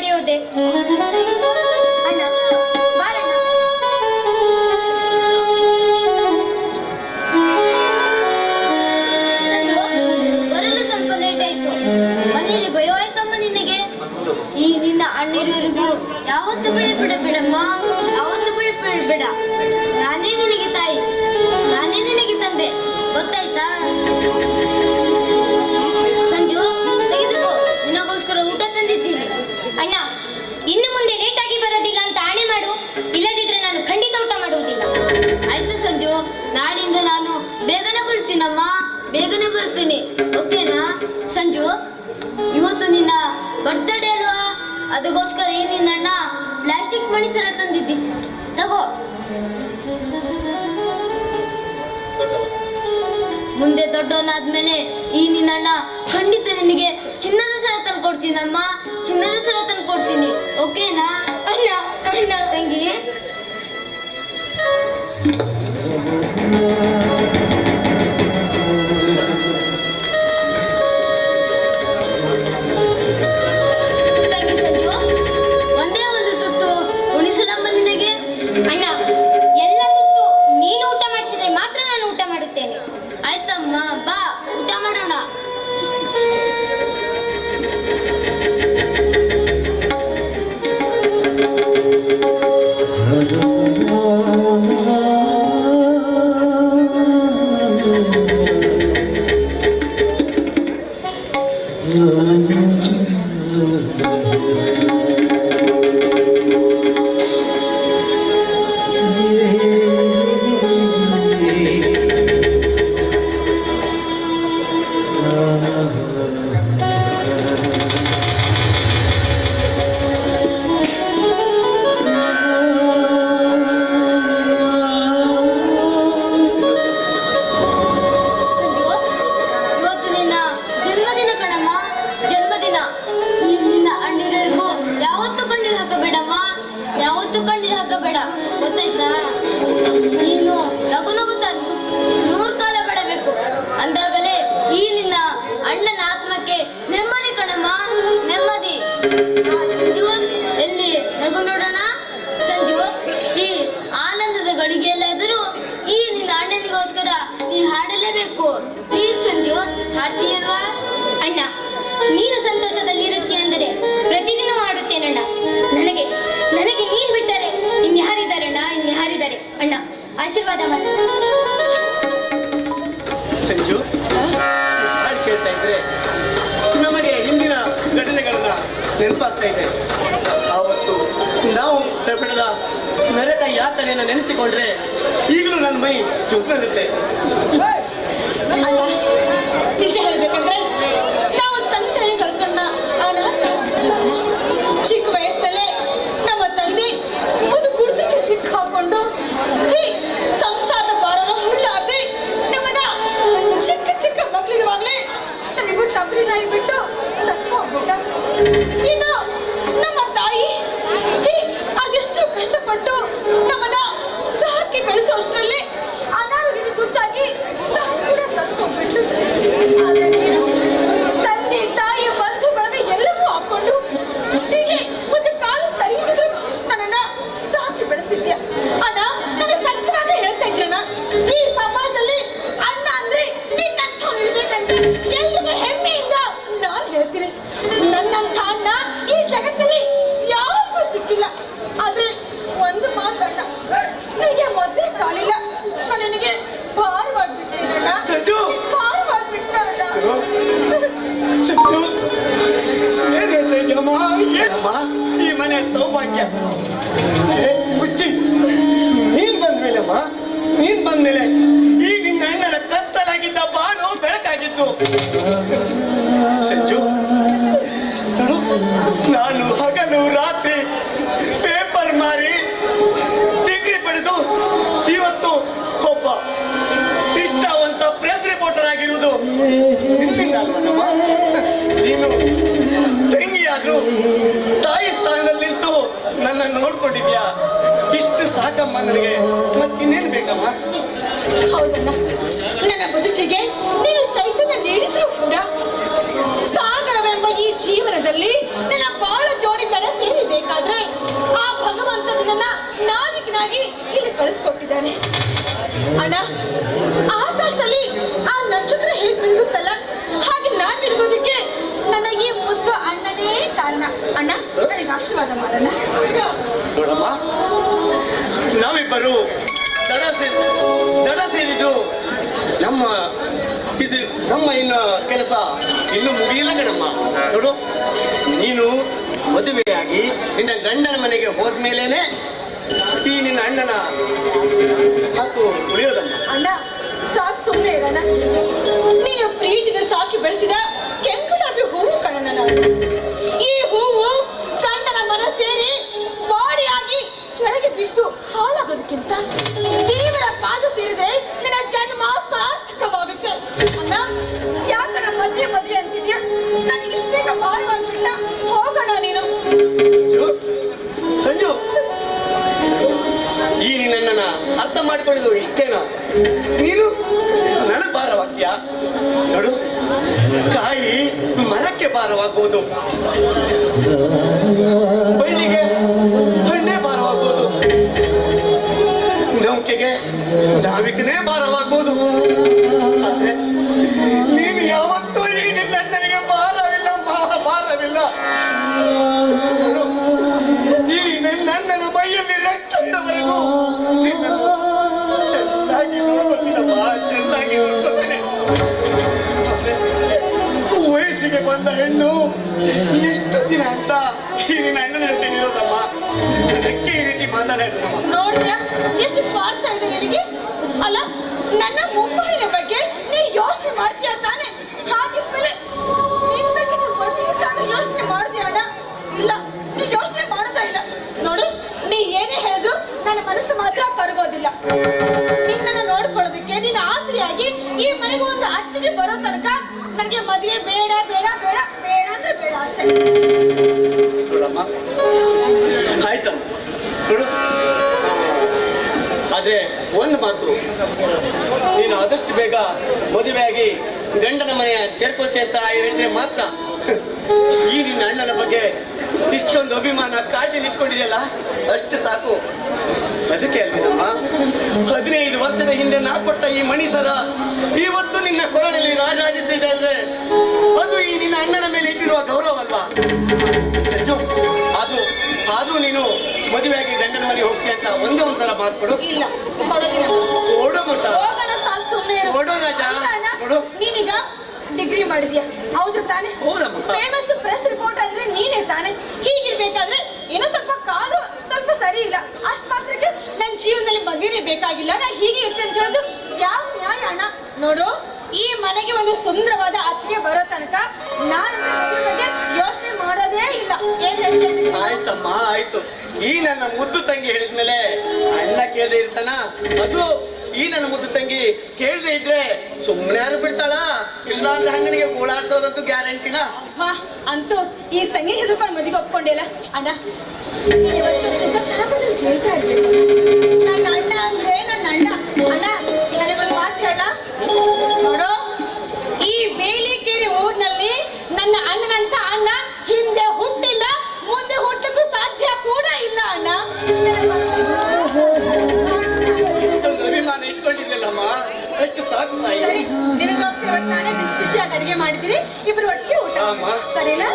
ನಡೆಯೋದೆ ಬರಲು ಸ್ವಲ್ಪ ಲೇಟ್ ಆಯ್ತು. ಮನೆಯಲ್ಲಿ ಭಯವಾಯ್ತಮ್ಮ ನಿನಗೆ? ಈ ನಿನ್ನ ಅಣ್ಣಿರೋರಿಗೂ ಯಾವತ್ತು ಬೀಳ್ಬೇಡ ಬಿಡಮ್ಮ. ಯಾವತ್ತು ಬೀಳ್ಬೇಡ ಬೇಡ. ನಾನೇ ನಿನಗೆ ತಾಯಿ. ನಾನೇ ನಿನಗೆ ತಂದೆ. ಗೊತ್ತಾಯ್ತಾ? ಮಾಡ್ತೀನಿ ಓಕೆನಾ ಸಂಜು, ಇವತ್ತು ನಿನ್ನ ಬರ್ತ್ಡೇ ಅಲ್ವಾ? ಅದಕ್ಕೋಸ್ಕರ ಈ ನಿನ್ನ ಪ್ಲಾಸ್ಟಿಕ್ ಮಣಿ ಸರ ತಂದಿದ್ದಿ. ತಗೋ. ಮುಂದೆ ದೊಡ್ಡವನಾದ್ಮೇಲೆ ಈ ನಿನ್ನಣ್ಣ ಖಂಡಿತ ನಿನಗೆ ಚಿನ್ನದ ಸರ ತಂದು ಕೊಡ್ತೀನಮ್ಮ ಚಿನ್ನದ ಸರ ತಂದು ಕೊಡ್ತೀನಿ ಓಕೆನಾ ಅಣ್ಣ ಅಣ್ಣ, ತಂಗಿ. ನೆನಪಾಗ್ತಾ ಇದೆ ಆವತ್ತು ನಾವು ಪಡೆದ ನರಕ ಯಾತನೆಯನ್ನು ನೆನೆಸಿಕೊಂಡ್ರೆ ಈಗಲೂ ನನ್ನ ಮೈ ಚುಂಕನಲ್ಲಿದೆ ನಿಜ ಹೇಳ್ಬೇಕಂದ್ರೆ ಸಂಜು ನಾನು ಹಗಲು ರಾತ್ರಿ ಪೇಪರ್ ಮಾರಿ ಡಿಗ್ರಿ ಪಡೆದು ಇವತ್ತು ಒಬ್ಬ ಇಷ್ಟವಂತ ಪ್ರೆಸ್ ರಿಪೋರ್ಟರ್ ಆಗಿರುವುದು ನೀನು ತಂಗಿಯಾದ್ರು ತಾಯಿ ಸ್ಥಾನದಲ್ಲಿ ನಿಂತು ನನ್ನ ನೋಡ್ಕೊಂಡಿದ್ಯಾ? ಇಷ್ಟು ಸಾಕಮ್ಮ ನನಗೆ, ಮತ್ತಿನ್ನೇನು ಬೇಕಮ್ಮ? ಹೌದಣ್ಣ. ನನ್ನ ಬದುಕಿಗೆ ಆಗಿ ಇಲ್ಲಿ ಕಳಿಸ್ಕೊಟ್ಟಿದ್ದಾನೆ ಅಣ್ಣ, ಆಕಾಶದಲ್ಲಿ ಆ ನಕ್ಷತ್ರ ಹೇಗೆ ಮಿರುಗುತ್ತಲ್ಲ ಹಾಗೆ ನಾನು ಮಿರುಗೋದಕ್ಕೆ ನನಗೆ ಮುದ್ದು ಅಣ್ಣನೇ ಕಾರಣ. ಅಣ್ಣ, ನನಗೆ ಆಶೀರ್ವಾದ ಮಾಡೋಣ. ನಾವಿಬ್ಬರು ದಡ ದಡ ಸೇರಿದ್ರು ನಮ್ಮ ಇದು ನಮ್ಮ ಇನ್ನು ಕೆಲಸ ಇನ್ನು ಮುಗಿಯಿಲ್ಲ ಕಣಮ್ಮ. ನೋಡು, ನೀನು ಮದುವೆಯಾಗಿ ನಿನ್ನ ಗಂಡನ ಮನೆಗೆ ಹೋದ್ಮೇಲೇನೆ ಈ ನಿನ್ನ ಅಣ್ಣನ ಹಾಕು ಉಳಿಯೋದಮ್ಮ ನಿನ್ನನ್ನ ಅರ್ಥ ಮಾಡ್ಕೊಂಡಿದ್ದು ಇಷ್ಟೇನಾ? ನೀನು ನನ್ನ ಭಾರವಾಗ್ತೀಯ ನೋಡು, ಕಾಯಿ ಮರಕ್ಕೆ ಭಾರವಾಗ್ಬೋದು. ಬಳ್ಳಿಗೆ ಹಣ್ಣೆ ಭಾರವಾಗ್ಬೋದು. ನೌಕೆಗೆ ನಾವಿಕನೇ ನೋಡ್ರ ಎಷ್ಟು ಸ್ವಾರ್ಥ ಇದೆ ನಿನಗೆ? ಅಲ್ಲ ನನ್ನ ಮುಂಬೈನ ಬಗ್ಗೆ ನೀ ಯೋಚನೆ ಮಾಡ್ತೀಯ ತಾನೆ? ಹಾಗಿದ್ಮೇಲೆ ನಿನ್ ಬಗ್ಗೆ ನೀವು ಒಂದ್ ದಿವಸ ಯೋಚನೆ ಮಾಡ್ತೀಯ ಅಣ್ಣ? ಇಲ್ಲ ನೀ ಯೋಚನೆ ಮಾಡೋದೇ ಇಲ್ಲ. ನೋಡು ನೀ ಏನೇ ಹೇಳಿದ್ರು ನನ್ನ ಮನಸ್ಸು ಮಾತ್ರ ಕರಗೋದಿಲ್ಲ. ನಿನ್ನನ್ನು ನೋಡ್ಕೊಳ್ಳೋದಕ್ಕೆ ನಿನ್ನ ಆಸರೆಯಾಗಿ ಈ ಮನೆಗೆ ಒಂದು ಅತ್ತಿಗೆ ಬರೋ ತನಕ ನನಗೆ ಮದುವೆ ಬೇಡ ಬೇಡ ಬೇಡ ಬೇಡ ಅಂದ್ರೆ ಬೇಡ ಅಷ್ಟೇ. ಆದ್ರೆ ಒಂದು ಮಾತು. ನೀನು ಆದಷ್ಟು ಬೇಗ ಮದುವೆಯಾಗಿ ಗಂಡನ ಮನೆಯ ಸೇರ್ಕೊಳ್ತೆ ಅಂತ ಹೇಳಿದ್ರೆ ಮಾತ್ರ ಈ ನಿನ್ನ ಅಣ್ಣನ ಬಗ್ಗೆ ಇಷ್ಟೊಂದು ಅಭಿಮಾನ ಕಾಳಜಿ ಇಟ್ಕೊಂಡಿದೆಯಲ್ಲ, ಅಷ್ಟು ಸಾಕು. ಅದಕ್ಕೆ ಅಲ್ವಿನಮ್ಮ? ಹದಿನೈದು ವರ್ಷದ ಹಿಂದೆ ನಾ ಕೊಟ್ಟ ಈ ಮಣಿಸರ ಇವತ್ತು ನಿನ್ನ ಕೊರಳಲ್ಲಿ ರಾಜರಾಜಿಸ್ತಿದೆ ಅಂದ್ರೆ ಅದು ಈ ನಿನ್ನ ಅಣ್ಣನ ಮೇಲೆ ಇಟ್ಟಿರುವ ಗೌರವ ಅಲ್ವಾ? ಅಂತ ಒಂದೇ ಒಂದ್ಸಲ ಮಾತು ಕೊಡು. ಇಲ್ಲ ಕೊಡೋದಿಲ್ಲ. ಓಡೋ ಹೋಗೋಣ ಸಾಕು ಸುಮ್ಮನೆ ಇರು. ನೋಡು ರಾಜ, ನೋಡು. ನೀನೀಗ ಡಿಗ್ರಿ ಮಾಡಿದ್ಯಾ? ಹೌದು ತಾನೆ. ಹೌದಮ್ಮ. ಫೇಮಸ್ ಪ್ರೆಸ್ ರಿಪೋರ್ಟ್ ಅಂದ್ರೆ ನೀನೇ ತಾನೆ. ಹೀಗಿರ್ಬೇಕಾದ್ರೆ ಏನೋ ಸ್ವಲ್ಪ ಕಾಲು ಸ್ವಲ್ಪ ಸರಿ ಇಲ್ಲ. ಅಷ್ಟ್ ಮಾತ್ರಕ್ಕೆ ನನ್ನ ಜೀವನದಲ್ಲಿ ಮದುವೆನೇ ಬೇಕಾಗಿಲ್ಲ. ನಾ ಹೀಗೆ ಇರ್ತೇನೆ ಅಂತ ಹೇಳೋದು ಯಾವ ನ್ಯಾಯ ಅಣ್ಣ? ನೋಡು ಈ ಮನೆಗೆ ಒಂದು ಸುಂದರವಾದ ಅತ್ತಿಗೆ ಬರೋ ತನಕ ನಾನು ಯೋಚನೆ ಏನ್? ಆಯ್ತಮ್ಮ ಆಯ್ತು. ಈ ನನ್ನ ಮುದ್ದು ತಂಗಿ ಹೇಳಿದ್ಮೇಲೆ ಅಣ್ಣ ಕೇಳದೆ ಇರ್ತಾನ? ಅದು ಈ ನನ್ನ ಮುದ್ದು ತಂಗಿ ಕೇಳದೆ ಇದ್ರೆ ಸುಮ್ಮನೆ ಯಾರು ಬಿಡ್ತಾಳ? ಇಲ್ಲ ಅಂದ್ರೆ ಅಣ್ಣನಿಗೆ ಗೋಳಾಡ್ಸೋದಂತೂ ಗ್ಯಾರಂಟಿನ? ಅಂತೂ ಈ ತಂಗಿ ಹೆದರ್ಕೊಂಡು ಮದುವೆ ಒಪ್ಕೊಂಡಿಲ್ಲ ಅಣ್ಣ ಇವತ್ತು ಸುಖ ಸಾಗರದಲ್ಲಿ ಕೇಳ್ತಾ ಇರ್ಬೇಕು ಎಷ್ಟು ಸಾಕು ಸರಿ ಅಡಿಗೆ ಮಾಡಿದ್ದೀನಿ. ಇಬ್ರು ಒಟ್ಟಿಗೆ ಊಟ ಆಮ್ಮ. ಸರಿನಾ?